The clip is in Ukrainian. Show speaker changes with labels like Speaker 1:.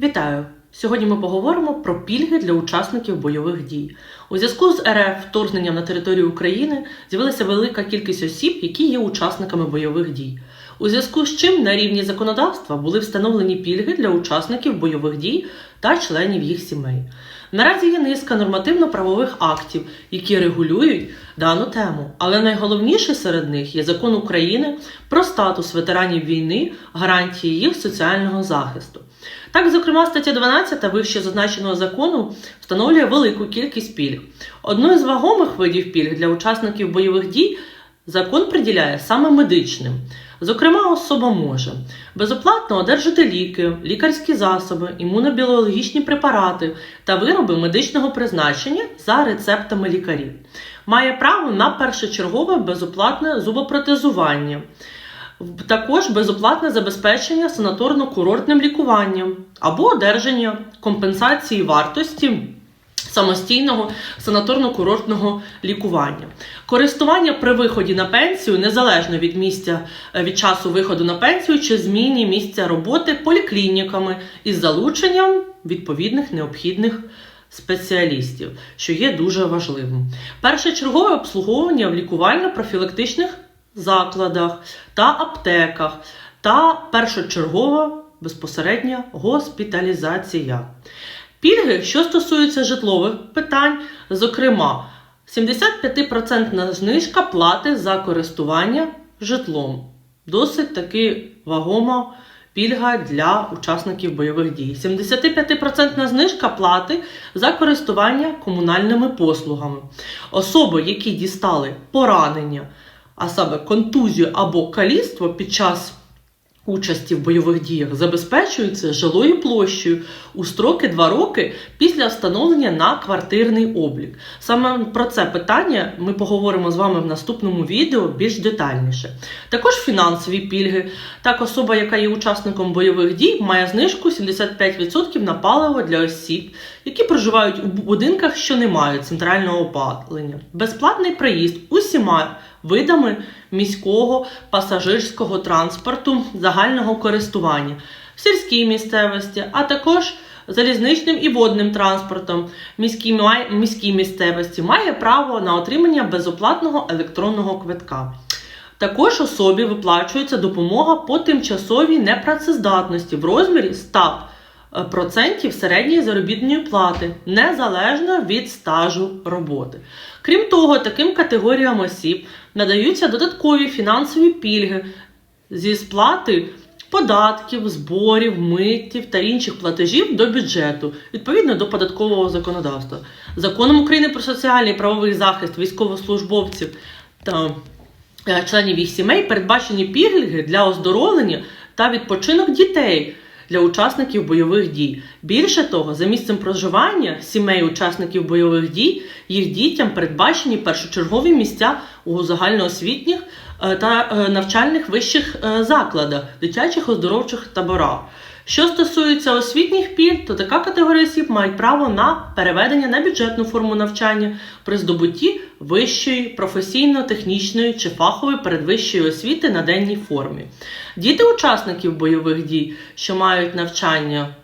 Speaker 1: Вітаю! Сьогодні ми поговоримо про пільги для учасників бойових дій. У зв'язку з РФ вторгненням на територію України з'явилася велика кількість осіб, які є учасниками бойових дій. У зв'язку з чим на рівні законодавства були встановлені пільги для учасників бойових дій та членів їх сімей. Наразі є низка нормативно-правових актів, які регулюють дану тему, але найголовніше серед них є закон України про статус ветеранів війни, гарантії їх соціального захисту. Так, зокрема, стаття 12 вище зазначеного закону встановлює велику кількість пільг. Одною з вагомих видів пільг для учасників бойових дій закон приділяє саме медичним. Зокрема, особа може безоплатно одержати ліки, лікарські засоби, імунобіологічні препарати та вироби медичного призначення за рецептами лікарів. Має право на першочергове безоплатне зубопротезування. Також безоплатне забезпечення санаторно-курортним лікуванням або одержання компенсації вартості самостійного санаторно-курортного лікування. Користування при виході на пенсію незалежно від місця е, від часу виходу на пенсію чи зміні місця роботи поліклініками із залученням відповідних необхідних спеціалістів, що є дуже важливим. Першочергове обслуговування в лікувально-профілактичних закладах та аптеках та першочергова безпосередня госпіталізація. Пільги, що стосуються житлових питань, зокрема, 75% знижка плати за користування житлом. Досить таки вагома пільга для учасників бойових дій. 75% знижка плати за користування комунальними послугами. Особи, які дістали поранення, а саме контузію або каліцтво під час участі в бойових діях забезпечуються жилою площею у строки 2 роки після встановлення на квартирний облік. Саме про це питання ми поговоримо з вами в наступному відео більш детальніше. Також фінансові пільги. Так, особа, яка є учасником бойових дій, має знижку 75% на паливо для осіб, які проживають у будинках, що не мають центрального опалення. Безплатний проїзд усіма видами міського пасажирського транспорту загального користування в сільській місцевості, а також залізничним і водним транспортом міській, місцевості має право на отримання безоплатного електронного квитка. Також особі виплачується допомога по тимчасовій непрацездатності в розмірі 100 е, процентів середньої заробітної плати незалежно від стажу роботи. Крім того, таким категоріям осіб надаються додаткові фінансові пільги зі сплати податків, зборів, миттів та інших платежів до бюджету відповідно до податкового законодавства. Законом України про соціальний і правовий захист військовослужбовців та е, членів їх сімей передбачені пільги для оздоровлення та відпочинок дітей для учасників бойових дій. Більше того, за місцем проживання сімей учасників бойових дій їх дітям передбачені першочергові місця у загальноосвітніх е, та е, навчальних вищих е, закладах, дитячих оздоровчих таборах. Що стосується освітніх пільг, то така категорія осіб мають право на переведення на бюджетну форму навчання при здобутті вищої професійно-технічної чи фахової передвищої освіти на денній формі. Діти учасників бойових дій, що мають навчання